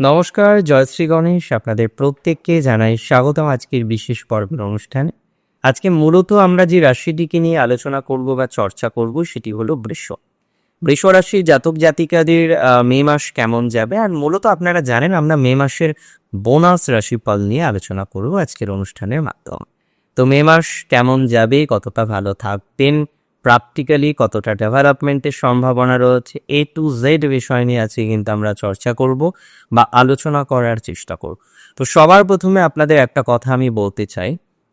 নমস্কার জয়শ্রী গণেশ। আপনাদের প্রত্যেককে জানাই স্বাগতম আজকের বিশেষ পর্বের অনুষ্ঠানে। আজকে মূলত আমরা যে রাশিটিকে নিয়ে আলোচনা করব বা চর্চা করব সেটি হলো বৃষ। বৃষ রাশির জাতক জাতিকাদের মে মাস কেমন যাবে? আর মূলত আপনারা জানেন আমরা মে মাসের বোনাস রাশিফল নিয়ে আলোচনা করব আজকের অনুষ্ঠানের মাধ্যমে। তো মে মাস কেমন যাবে? কতটা ভালো থাকবেন প্র্যাকটিক্যালি কতটা ডেভেলপমেন্টের সম্ভাবনা রয়েছে এ টু জেড বিষয় নিয়ে আজকে কিন্তু আমরা চর্চা করব বা আলোচনা করার চেষ্টা করব। তো সবার প্রথমে আপনাদের একটা কথা আমি বলতে চাই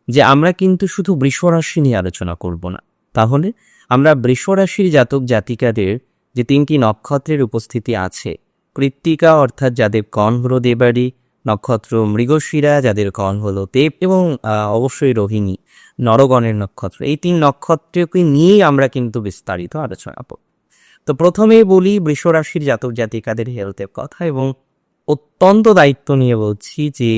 যে আমরা কিন্তু শুধু বৃষরাশি নিয়ে আলোচনা করব না। তাহলে আমরা বৃষরাশির জাতক জাতিকাদের যে তিনটি নক্ষত্রের উপস্থিতি আছে, কৃত্তিকা অর্থাৎ যাদের কণ দেবাড়ি নক্ষত্র মৃগশিরা, যাদের কণ হলো দেব এবং অবশ্যই রোহিণী, নরগণের নক্ষত্র। এই তিন নক্ষত্রকে নিয়েই আমরা কিন্তু বিস্তারিত আলোচনা করব। তো প্রথমেই বলি, বৃষরাশির জাতক জাতিকাদের হেলথের কথা এবং অত্যন্ত দায়িত্ব নিয়ে বলছি যে,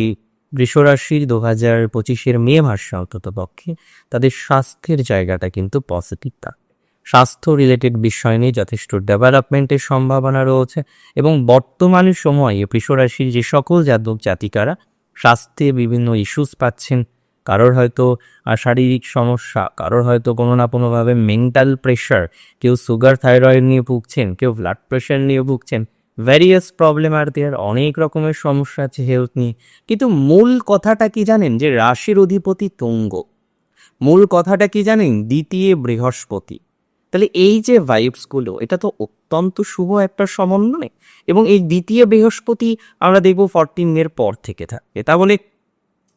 বৃষরাশির দু হাজার পঁচিশের মে মাসে অন্তত পক্ষে তাদের স্বাস্থ্যের জায়গাটা কিন্তু পজিটিভ থাকবে স্বাস্থ্য রিলেটেড বিষয় নিয়ে যথেষ্ট ডেভেলপমেন্টের সম্ভাবনা রয়েছে এবং বর্তমানের সময়ে বৃষরাশির যে সকল জাতক জাতিকারা স্বাস্থ্যে বিভিন্ন ইস্যুস পাচ্ছেন, কারোর হয়তো শারীরিক সমস্যা, কারোর হয়তো কোনো না কোনোভাবে মেন্টাল প্রেশার কেউ সুগার থাইরয়েড নিয়ে ভুগছেন, কেউ ব্লাড প্রেশার নিয়ে ভুগছেন ভ্যারিয়াস প্রবলেম আর দেয়ার অনেক রকমের সমস্যা আছে হেলথ নিয়ে। কিন্তু মূল কথাটা কি জানেন? যে রাশির অধিপতি তুঙ্গ। মূল কথাটা কি জানেন? দ্বিতীয় বৃহস্পতি। তাহলে এই যে ভাইবসগুলো এটা তো অত্যন্ত শুভ একটা সমন্বয়। এবং এই দ্বিতীয় বৃহস্পতি আমরা দেখব ফরটিন এর পর থেকে থাকে তা বলে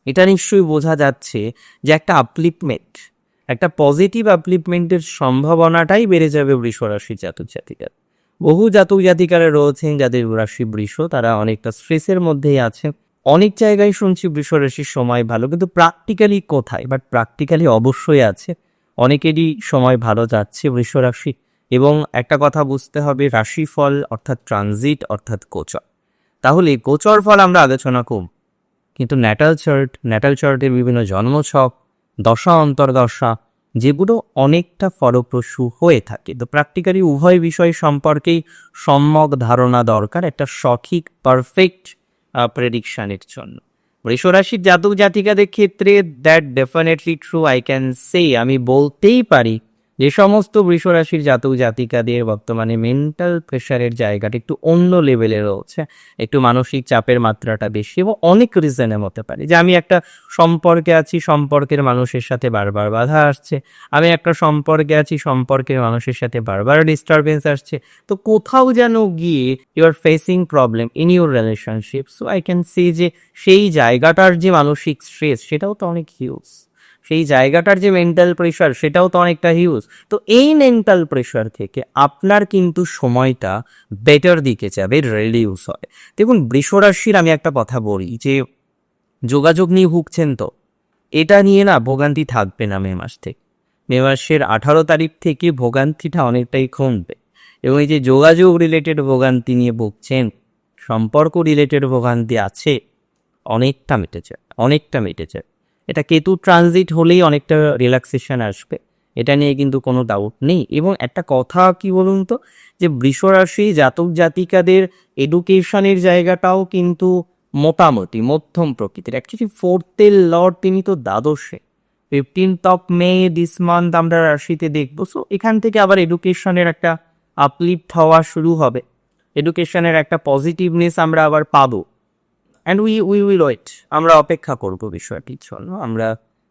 এটা নিশ্চয়ই বোঝা যাচ্ছে যে একটা আপলিপমেন্ট একটা পজিটিভ আপলিপমেন্টের সম্ভাবনাটাই বেড়ে যাবে বৃষ রাশির জাতক জাতিকার। বহু জাতক জাতিকারা রয়েছেন যাদের রাশি বৃষ, তারা অনেকটা স্ট্রেসের মধ্যেই আছে। অনেক জায়গায় শুনছি বৃষ রাশির সময় ভালো, কিন্তু প্র্যাকটিক্যালি কোথায়? বাট প্র্যাকটিক্যালি অবশ্যই আছে। অনেকেরই সময় ভালো যাচ্ছে বৃষ রাশি। এবং একটা কথা বুঝতে হবে, রাশিফল অর্থাৎ ট্রানজিট অর্থাৎ গোচর। তাহলে গোচর ফল আমরা আলোচনা করব। কিন্তু ন্যাটাল চার্ট ন্যাটাল চার্টের বিভিন্ন জন্মছক, দশা, অন্তর্দশা, যেগুলো অনেকটা ফলপ্রসূ হয়ে থাকে। তো প্র্যাকটিক্যালি উভয় বিষয় সম্পর্কেই সম্যক ধারণা দরকার একটা সঠিক পারফেক্ট প্রেডিকশানের জন্য। বৃষরাশির জাতক জাতিকাদের ক্ষেত্রে that definitely true I can say আমি বলতেই পারি যে সমস্ত বৃষরাশির জাতক জাতিকাদের বর্তমানে মেন্টাল প্রেশারের জায়গাটা একটু অন্য লেভেলে রয়েছে। একটু মানসিক চাপের মাত্রাটা বেশি এবং অনেক রিজনে হতে পারে। যে আমি একটা সম্পর্কে আছি, সম্পর্কের মানুষের সাথে বারবার বাধা আসছে। আমি একটা সম্পর্কে আছি, সম্পর্কের মানুষের সাথে বারবার ডিস্টারবেন্স আসছে। তো কোথাও যেন গিয়ে you are facing problem in your relationship so I can see যে সেই জায়গাটার যে মানসিক স্ট্রেস সেটাও তো অনেক হিউজ সেই জায়গাটার যে মেন্টাল প্রেশার সেটাও তো অনেকটা হিউজ তো এই মেন্টাল প্রেশার থেকে আপনার কিন্তু সময়টা বেটার দিকে যাবে রিডিউস হয়। দেখুন, বৃষরাশির আমি একটা কথা বলি যে, যোগাযোগ নিয়ে ভুগছেন তো। এটা নিয়ে না ভোগান্তি থাকবে না মে মাস থেকে। মে মাসের আঠারো তারিখ থেকে ভোগান্তিটা অনেকটাই কমবে। এবং এই যে যোগাযোগ রিলেটেড ভোগান্তি নিয়ে ভুগছেন, সম্পর্ক রিলেটেড ভোগান্তি আছে, অনেকটা মিটেছে অনেকটা মিটেছে। এটা কেতু ট্রানজিট হলেই অনেকটা রিল্যাক্সেশন আসবে। এটা নিয়ে কিন্তু কোনো ডাউট নেই। এবং একটা কথা কি বলুন তো? যে বৃষরাশি জাতক জাতিকাদের এডুকেশনের জায়গাটাও কিন্তু মোটামুটি মধ্যম প্রকৃতির। অ্যাকচুয়ালি ফোর্থের লর্ড তিনি তো দ্বাদশে। Fifteenth of May this month আমরা রাশিতে দেখব। সো এখান থেকে আবার এডুকেশনের একটা আপলিফ্ট হওয়া শুরু হবে। এডুকেশনের একটা পজিটিভনেস আমরা আবার পাবো। And we we will wait আমরা অপেক্ষা করব বিষয়টির জন্য। আমরা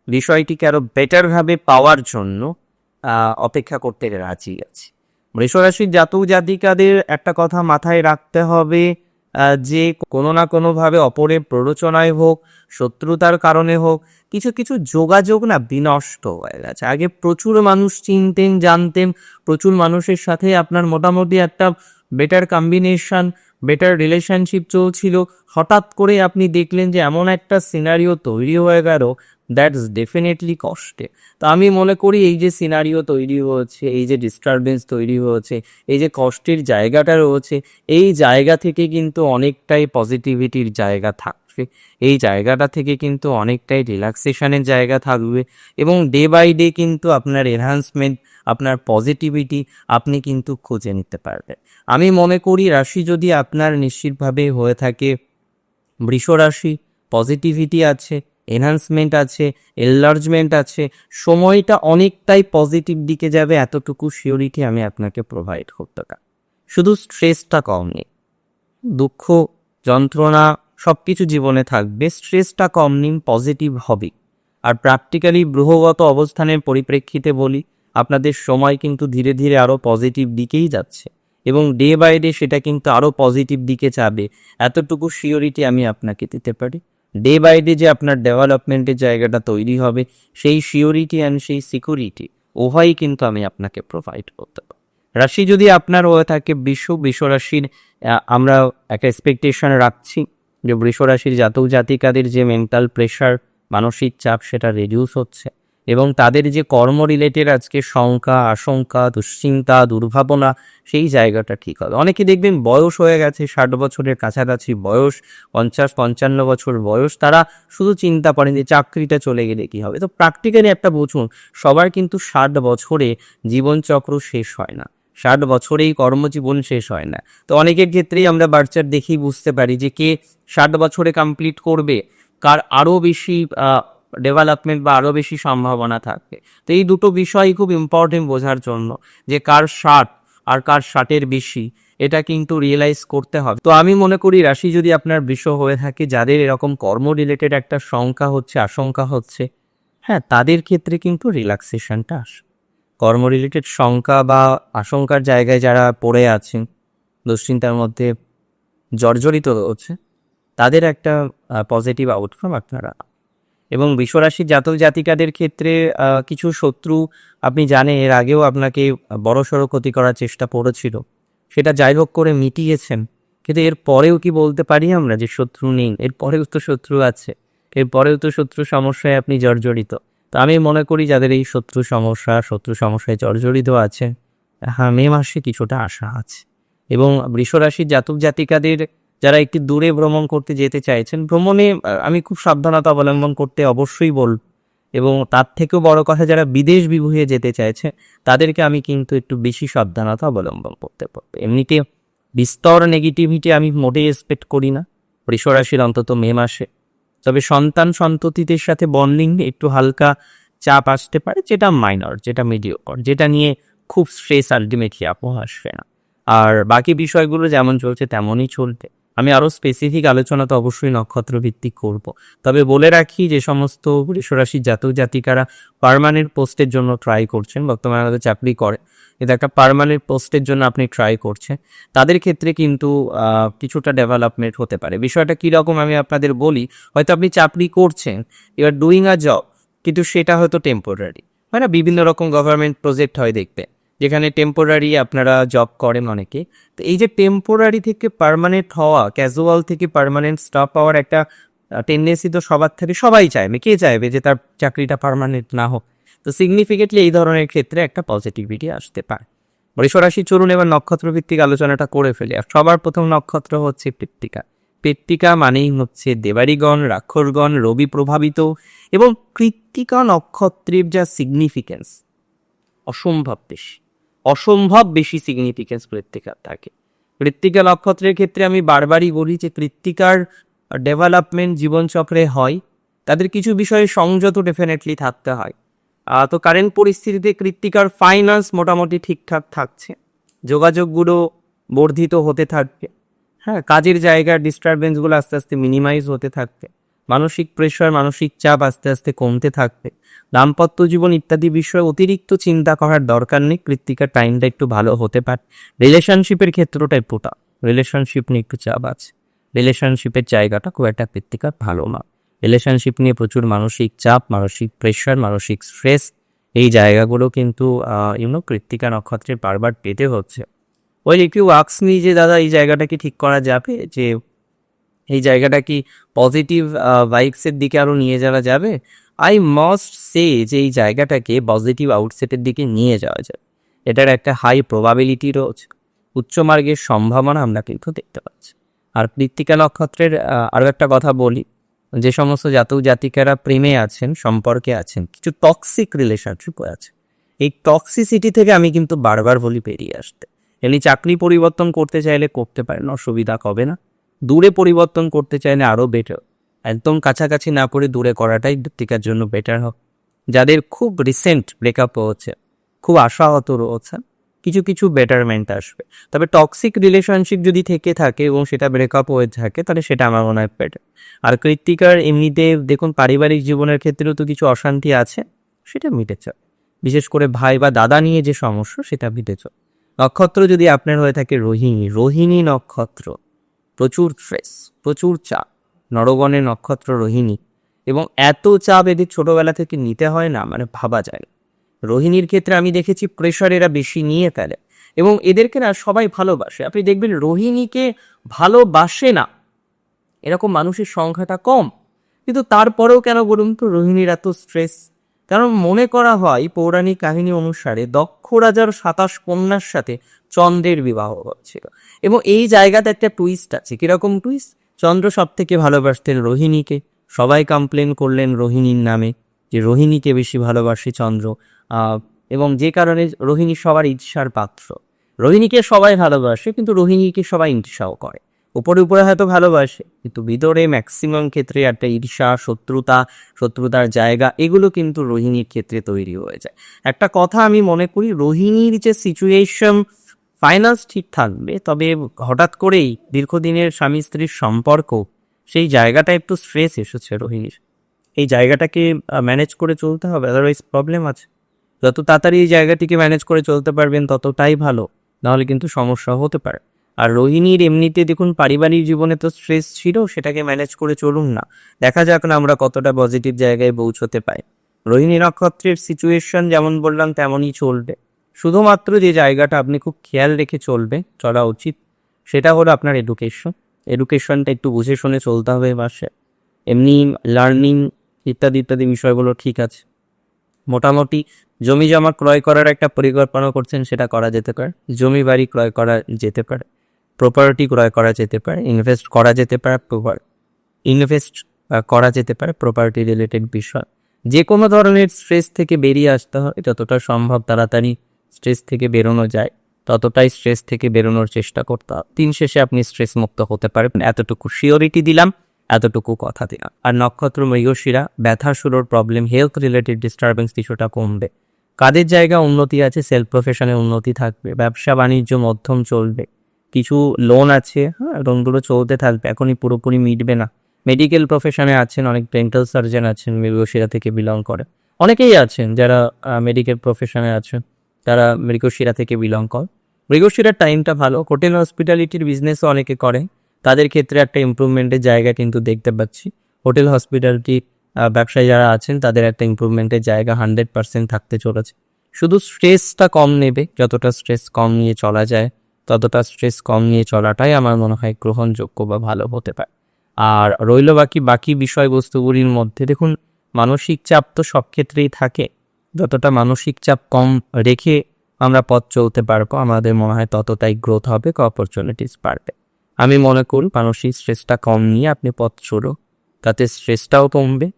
বিষয়টিকে আরও বেটারভাবে পাওয়ার জন্য অপেক্ষা করতে রাজি আছি। বৃষরাশির জাতক জাতিকাদের একটা কথা মাথায় রাখতে হবে যে কোনো না কোনোভাবে অপরের প্ররোচনায় হোক, শত্রুতার কারণে হোক, কিছু কিছু যোগাযোগ না বিনষ্ট হয়ে গেছে। আগে প্রচুর মানুষ চিনতেন, জানতেন, প্রচুর মানুষের সাথে আপনার মোটামুটি একটা বেটার কম্বিনেশন বেটার রিলেশনশিপ চলছিল। হঠাৎ করে আপনি দেখলেন যে এমন একটা সিনারিও তৈরি হয়ে গেল দ্যাটস ডেফিনেটলি কষ্টে। তো আমি মনে করি এই যে সিনারিও তৈরি হয়েছে এই যে ডিস্টারবেন্স তৈরি হয়েছে এই যে কষ্টের জায়গাটা রয়েছে, এই জায়গা থেকে কিন্তু অনেকটাই পজিটিভিটির জায়গা থাকবে এই জায়গাটা থেকে কিন্তু অনেকটাই রিল্যাক্সেশনের জায়গা থাকবে এবং ডে বাই ডে কিন্তু আপনার এনহান্সমেন্ট আপনার পজিটিভিটি আপনি কিন্তু খুঁজে নিতে পারবেন। আমি মনে করি রাশি যদি আপনার নিশ্চিতভাবে হয়ে থাকে, বৃষ রাশি পজিটিভিটি আছে এনহান্সমেন্ট আছে এনলার্জমেন্ট আছে, সময়টা অনেকটাই পজিটিভ দিকে যাবে এতটুকু শিওরিটি আমি আপনাকে প্রোভাইড করতে পারি। শুধু স্ট্রেসটা কম নেই। দুঃখ, যন্ত্রণা সব কিছু জীবনে থাকবে স্ট্রেসটা কম নিন পজিটিভ হবে। আর প্র্যাকটিক্যালি গ্রহগত অবস্থানের পরিপ্রেক্ষিতে বলি আপনাদের সময় কিন্তু ধীরে ধীরে আরও পজিটিভ দিকেই যাচ্ছে এবং ডে বাই ডে সেটা কিন্তু আরও পজিটিভ দিকে যাবে। এতটুকু শিওরিটি আমি আপনাকে দিতে পারি। ডে বাই ডে যে আপনার ডেভেলপমেন্টের জায়গাটা তৈরি হবে সেই শিওরিটি অ্যান্ড সেই সিকিউরিটি উভয়ই কিন্তু আমি আপনাকে প্রোভাইড করতে পারি। রাশি যদি আপনার হয়ে থাকে বিশ্ব বিশ্ব রাশির আহ, আমরা একটা এক্সপেকটেশন রাখছি। যে বৃষরাশির জাতক জাতিকাদের যে মেন্টাল প্রেশার মানসিক চাপ, সেটা রিডিউস হচ্ছে। এবং তাদের যে কর্ম রিলেটেড আজকে শঙ্কা, আশঙ্কা, দুশ্চিন্তা, দুর্ভাবনা, সেই জায়গাটা ঠিক হবে। অনেকে দেখবেন বয়স হয়ে গেছে, ষাট বছরের কাছাকাছি বয়স, পঞ্চাশ, পঞ্চান্ন বছর বয়স, তারা শুধু চিন্তা করেন যে চাকরিটা চলে গেলে কি হবে। তো প্র্যাকটিক্যালি একটা বুঝুন, সবার কিন্তু ষাট বছরে জীবনচক্র শেষ হয় না। ষাট বছরেই কর্মজীবন শেষ হয় না। তো অনেকের ক্ষেত্রেই আমরা বাচ্চার দেখেই বুঝতে পারি যে কে ষাট বছরে কমপ্লিট করবে, কার আরও বেশি ডেভেলপমেন্ট বা আরও বেশি সম্ভাবনা থাকবে তো এই দুটো বিষয়ই খুব ইম্পর্টেন্ট বোঝার জন্য যে কার ষাট আর কার ষাটের বেশি, এটা কিন্তু রিয়েলাইজ করতে হবে। তো আমি মনে করি রাশি যদি আপনার বিষয় হয়ে থাকে, যাদের এরকম কর্ম রিলেটেড একটা শঙ্কা হচ্ছে, আশঙ্কা হচ্ছে হ্যাঁ তাদের ক্ষেত্রে কিন্তু রিল্যাক্সেশনটা আসে। কর্ম রিলেটেড শঙ্কা বা আশঙ্কার জায়গায় যারা পড়ে আছেন, দুশ্চিন্তার মধ্যে জর্জরিত হচ্ছে, তাদের একটা পজিটিভ আউটকাম আপনারা। এবং বিশ্বরাশির জাতক জাতিকাদের ক্ষেত্রে কিছু শত্রু, আপনি জানেন, এর আগেও আপনাকে বড়সড় ক্ষতি করার চেষ্টা করেছিল সেটা যাই হোক করে মিটিয়েছেন। কিন্তু এর পরেও কি বলতে পারি আমরা যে শত্রু নেই? এর পরেও তো শত্রু আছে। এর পরেও তো শত্রু সমস্যায় আপনি জর্জরিত। তো আমি মনে করি যাদের এই শত্রু সমস্যা, শত্রু সমস্যায় জর্জরিত আছে হ্যাঁ মে মাসে কিছুটা আশা আছে। এবং বৃষরাশির জাতক জাতিকাদের যারা একটু দূরে ভ্রমণ করতে যেতে চাইছেন, ভ্রমণে আমি খুব সাবধানতা অবলম্বন করতে অবশ্যই বল, এবং তার থেকেও বড় কথা যারা বিদেশ বিভুঁয়ে যেতে চাইছে, তাদেরকে আমি কিন্তু একটু বেশি সাবধানতা অবলম্বন করতে পারব। এমনিতে বিস্তর নেগেটিভিটি আমি মোটেই এক্সপেক্ট করি না। বৃষরাশির অন্তত মে মাসে। তবে সন্তান সন্ততিদের সাথে বন্ডিং একটু হালকা চাপ আসতে পারে, যেটা মাইনর যেটা মিডিওকর যেটা নিয়ে খুব স্ট্রেস আলটিমেটলি আপো আসবে না। আর বাকি বিষয়গুলো যেমন চলছে তেমনই চলবে। আমি আরও স্পেসিফিক আলোচনা তো অবশ্যই নক্ষত্র ভিত্তিক করব। তবে বলে রাখি যে সমস্ত বৃষরাশির জাতক জাতিকারা পার্মানেন্ট পোস্টের জন্য ট্রাই করছেন, বর্তমানে আমাদের চাকরি করে। এটা একটা পার্মানেন্ট পোস্টের জন্য আপনি ট্রাই করছেন, তাদের ক্ষেত্রে কিন্তু কিছুটা ডেভেলপমেন্ট হতে পারে। বিষয়টা কীরকম আমি আপনাদের বলি, হয়তো আপনি চাকরি করছেন you are doing a job কিন্তু সেটা হয়তো টেম্পোরারি হয় না বিভিন্ন রকম গভর্নমেন্ট প্রজেক্ট হয় দেখতে। যেখানে টেম্পোরারি আপনারা জব করেন অনেকে। তো এই যে টেম্পোরারি থেকে পার্মানেন্ট হওয়া ক্যাজুয়াল থেকে পার্মানেন্ট স্টাফ পাওয়ার একটা টেন্ডেন্সি তো সবার থেকে, সবাই চাইবে। কে চাইবে যে তার চাকরিটা পার্মানেন্ট না হোক? তো সিগনিফিকেন্টলি এই ধরনের ক্ষেত্রে একটা পজিটিভিটি আসতে পারে। বৃষরাশি চলুন এবার নক্ষত্র ভিত্তিক আলোচনাটা করে ফেলি। আর সবার প্রথম নক্ষত্র হচ্ছে কৃত্তিকা কৃত্তিকা মানেই হচ্ছে দেবারিগণ রাক্ষরগণ রবি প্রভাবিত এবং কৃত্তিকা নক্ষত্রের যা সিগনিফিকেন্স অসম্ভব বেশি। অসম্ভব বেশি সিগনিফিকেন্স কৃত্তিকার থাকে কৃত্তিকা নক্ষত্রের ক্ষেত্রে আমি বারবারই বলি যে কৃত্তিকার ডেভেলপমেন্ট জীবনচক্রে হয়, তাদের কিছু বিষয়ে সংযত ডেফিনেটলি থাকতে হয়। তো কারেন্ট পরিস্থিতিতে কৃত্তিকার ফাইন্যান্স মোটামুটি ঠিকঠাক থাকছে, যোগাযোগগুলো বর্ধিত হতে থাকবে হ্যাঁ কাজের জায়গার ডিস্টারবেন্সগুলো আস্তে আস্তে মিনিমাইজ হতে থাকবে। মানসিক প্রেশার মানসিক চাপ আস্তে আস্তে কমতে থাকবে। দাম্পত্য জীবন ইত্যাদি বিষয়ে অতিরিক্ত চিন্তা করার দরকার নেই, কৃত্তিকার টাইমটা একটু ভালো হতে পারে। রিলেশনশিপের ক্ষেত্রটা একটু রিলেশনশিপ নিয়ে একটু চাপ আছে। রিলেশনশিপের জায়গাটা খুব একটা কৃত্তিকার ভালো না। রিলেশনশিপ নিয়ে প্রচুর মানসিক চাপ, মানসিক প্রেশার মানসিক স্ট্রেস এই জায়গাগুলো কিন্তু ইউনো কৃত্তিকা নক্ষত্রের বারবার পেতে হচ্ছে। ওই একটু ওয়ার্কস মি যে, দাদা, এই জায়গাটা কি ঠিক করা যাবে? যে এই জায়গাটা কি পজিটিভ ভাইবসের দিকে আরও নিয়ে যাওয়া যাবে? আই মাস্ট সে যে এই জায়গাটাকে পজিটিভ আউটসেটের দিকে নিয়ে যাওয়া যাবে। এটার একটা হাই প্রবাবিলিটি রয়েছে। উচ্চ মার্গের সম্ভাবনা আমরা কিন্তু দেখতে পাচ্ছি। আর কৃত্তিকা নক্ষত্রের আরও একটা কথা বলি। যে সমস্ত জাতক জাতিকারা প্রেমে আছেন, সম্পর্কে আছেন, কিছু টক্সিক রিলেশনশিপ আছে। এই টক্সিসিটি থেকে আমি কিন্তু বারবার বলি বেরিয়ে আসতে। এমনি চাকরি পরিবর্তন করতে চাইলে করতে পারেন, অসুবিধা হবে না। দূরে পরিবর্তন করতে চাইলে আরও বেটার একদম কাছাকাছি না পড়ে দূরে করাটাই টিকার জন্য বেটার হোক যাদের খুব রিসেন্ট ব্রেকআপ হচ্ছে, খুব আশাহত রয়েছে, কিছু কিছু বেটারমেন্ট আসবে। তবে টক্সিক রিলেশনশিপ যদি থেকে থাকে এবং সেটা ব্রেকআপ হয়ে থাকে, তাহলে সেটা আমার মনে হয় বেটার আর কৃত্তিকার এমনিতে দেখুন পারিবারিক জীবনের ক্ষেত্রেও তো কিছু অশান্তি আছে, সেটা মিটে মিটেছে। বিশেষ করে ভাই বা দাদা নিয়ে যে সমস্যা, সেটা মিটেছে। নক্ষত্র যদি আপনার হয়ে থাকে রোহিণী রোহিণী নক্ষত্র। প্রচুর স্ট্রেস প্রচুর চাপ নরগণের নক্ষত্র রোহিণী এবং এত চাপ এদের ছোটবেলা থেকে নিতে হয় না মানে ভাবা যায় না। রোহিণীর ক্ষেত্রে আমি দেখেছি প্রেশার এরা বেশি নিয়ে ফেলে এবং এদেরকে না সবাই ভালোবাসে। আপনি দেখবেন রোহিণীকে ভালোবাসে না, এরকম মানুষের সংখ্যাটা কম। কিন্তু তারপরেও কেন বলুন তো, রোহিণীর এত স্ট্রেস কারণ মনে করা হয়, পৌরাণিক কাহিনী অনুসারে দক্ষ রাজার সাতাশ কন্যার সাথে চন্দ্রের বিবাহ হচ্ছিল এবং এই জায়গাতে একটা টুইস্ট আছে। কীরকম টুইস্ট চন্দ্র সব থেকে ভালোবাসতেন রোহিণীকে। সবাই কমপ্লেন করলেন রোহিণীর নামে যে রোহিণীকে বেশি ভালোবাসে চন্দ্র। এবং যে কারণে রোহিণী সবার ঈর্ষার পাত্র। রোহিণীকে সবাই ভালোবাসে, কিন্তু রোহিণীকে সবাই ঈর্ষাও করে। উপরে উপরে হয়তো ভালোবাসে, কিন্তু ভিতরে ম্যাক্সিমাম ক্ষেত্রে একটা ঈর্ষা, শত্রুতা, শত্রুতার জায়গা, এগুলো কিন্তু রোহিণীর ক্ষেত্রে তৈরি হয়ে যায়। একটা কথা আমি মনে করি, রোহিণীর যে সিচুয়েশন ফাইন্যান্স ঠিক থাকবে, তবে হঠাৎ করেই দীর্ঘদিনের স্বামী স্ত্রীর সম্পর্ক, সেই জায়গাটা একটু স্ট্রেস এসেছে রোহিণীর। এই জায়গাটাকে ম্যানেজ করে চলতে হবে আদারওয়াইজ প্রবলেম আছে। যত তাড়াতাড়ি এই জায়গাটিকে ম্যানেজ করে চলতে পারবেন, ততটাই ভালো, নাহলে কিন্তু সমস্যা হতে পারে। আর রোহিণীর এমনিতে দেখুন, পারিবারিক জীবনে তো স্ট্রেস ছিল, সেটাকে ম্যানেজ করে চলুন না। দেখা যাক না আমরা কতটা পজিটিভ জায়গায় পৌঁছতে পাই রোহিণী নক্ষত্রের সিচুয়েশন যেমন বললাম, তেমনই চলবে। শুধুমাত্র যে জায়গাটা আপনি খুব খেয়াল রেখে চলবে, চলা উচিত, সেটা হলো আপনার এডুকেশন এডুকেশনটা একটু বুঝে শুনে চলতে হবে মাসে এমনি লার্নিং ইত্যাদি ইত্যাদি বিষয়গুলো ঠিক আছে। মোটামুটি জমি জমা ক্রয় করার একটা পরিকল্পনা করছেন, সেটা করা যেতে পারে। জমি বাড়ি ক্রয় করা যেতে পারে। প্রপার্টি ক্রয় করা যেতে পারে। ইনভেস্ট করা যেতে পারে প্রপার ইনভেস্ট করা যেতে পারে প্রপার্টি রিলেটেড বিষয়। যে কোনো ধরনের স্ট্রেস থেকে বেরিয়ে আসতে হয়, যতটা সম্ভব তাড়াতাড়ি স্ট্রেস থেকে বেরোনো যায়, ততটাই স্ট্রেস থেকে বেরোনোর চেষ্টা করতে। হবে দিন শেষে আপনি স্ট্রেস মুক্ত হতে পারবেন। এতটুকু শিওরিটি দিলাম, এতটুকু কথা দিলাম। আর নক্ষত্র, মৃগশিরা, ব্যথা শুরুর প্রবলেম হেলথ রিলেটেড ডিস্টারবেন্স কিছুটা কমবে। কাদের জায়গা উন্নতি আছে সেলফ প্রফেশনে উন্নতি থাকবে, ব্যবসা, বাণিজ্য, মধ্যম চলবে। কিছু লোন আছে হ্যাঁ লোনগুলো চলতে থাকবে, এখনই পুরোপুরি মিটবে না। মেডিকেল প্রফেশনে আছেন, অনেক ডেন্টাল সার্জন আছেন, মৃগশিরা থেকে বিলং করে। অনেকেই আছেন যারা মেডিকেল প্রফেশনে আছেন। তারা মৃগশিরা থেকে বিলং কর। মৃগশিরার টাইমটা ভালো। হোটেল হসপিটালিটির বিজনেসও অনেকে করে। তাদের ক্ষেত্রে একটা ইমপ্রুভমেন্টের জায়গা কিন্তু দেখতে পাচ্ছি। হোটেল হসপিটালিটি ব্যবসায়ী যারা আছেন, তাদের একটা ইমপ্রুভমেন্টের জায়গা হান্ড্রেড পার্সেন্ট থাকতে চলেছে। শুধু স্ট্রেসটা কম নেবে, যতটা স্ট্রেস কম নিয়ে চলা যায়, ততটা স্ট্রেস কম নিয়ে চলাটাই আমার মনে হয় গ্রহণযোগ্য বা ভালো হতে পারে। আর রইল বাকি বাকি বিষয়বস্তুগুলির মধ্যে দেখুন, মানসিক চাপ তো সব ক্ষেত্রেই থাকে। যতটা মানসিক চাপ কম রেখে আমরা পথ চলতে পারব, আমাদের মনে হয় ততটাই গ্রোথ হবে অপরচুনিটিস বাড়বে। আমি মনে করি মানসিক স্ট্রেসটা কম নিয়ে আপনি পথ চলো তাতে স্ট্রেসটাও কমবে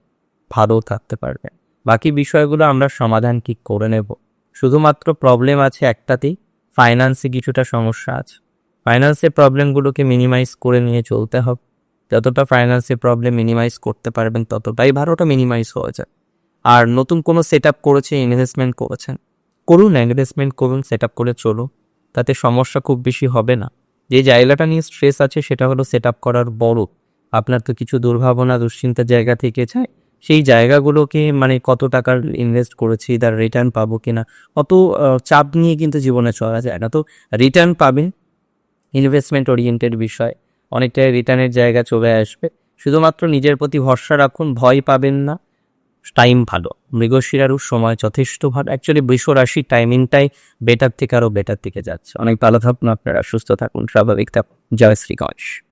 ভালো থাকতে পারবে। বাকি বিষয়গুলো আমরা সমাধান ঠিক করে নেব? শুধুমাত্র প্রবলেম আছে একটাতেই ফাইন্যান্সে কিছুটা সমস্যা আছে। ফাইন্যান্সের প্রবলেমগুলোকে মিনিমাইজ করে নিয়ে চলতে হবে। যতটা ফাইন্যান্সের প্রবলেম মিনিমাইজ করতে পারবেন, ততটাই ভালোটা মিনিমাইজ হয়ে যায় আর নতুন কোনো সেট আপ করেছে ইনভেস্টমেন্ট করেছেন করুন ইনভেস্টমেন্ট করুন সেট আপ করে চলো তাতে সমস্যা খুব বেশি হবে না। যে জায়গাটা নিয়ে স্ট্রেস আছে, সেটা হলো সেট আপ করার বড়। আপনার তো কিছু দুর্ভাবনা, দুশ্চিন্তার জায়গা থেকে যায়। সেই জায়গাগুলোকে মানে কত টাকার ইনভেস্ট করেছি, তার রিটার্ন পাবো কিনা, অত চাপ নিয়ে কিন্তু জীবনে চলা যায় না। তো রিটার্ন পাবেন ইনভেস্টমেন্ট ওরিয়েন্টেড বিষয়। অনেকটাই রিটার্নের জায়গা চলে আসবে। শুধুমাত্র নিজের প্রতি ভরসা রাখুন, ভয় পাবেন না। টাইম ভালো। মৃগশিরারও সময় যথেষ্ট ভালো। অ্যাকচুয়ালি বৃষ রাশির টাইমিংটাই বেটার থেকে আরও বেটার থেকে যাচ্ছে। অনেক ভালো থাকুন আপনারা। সুস্থ থাকুন। স্বাভাবিক থাকুন। জয় শ্রী গণেশ।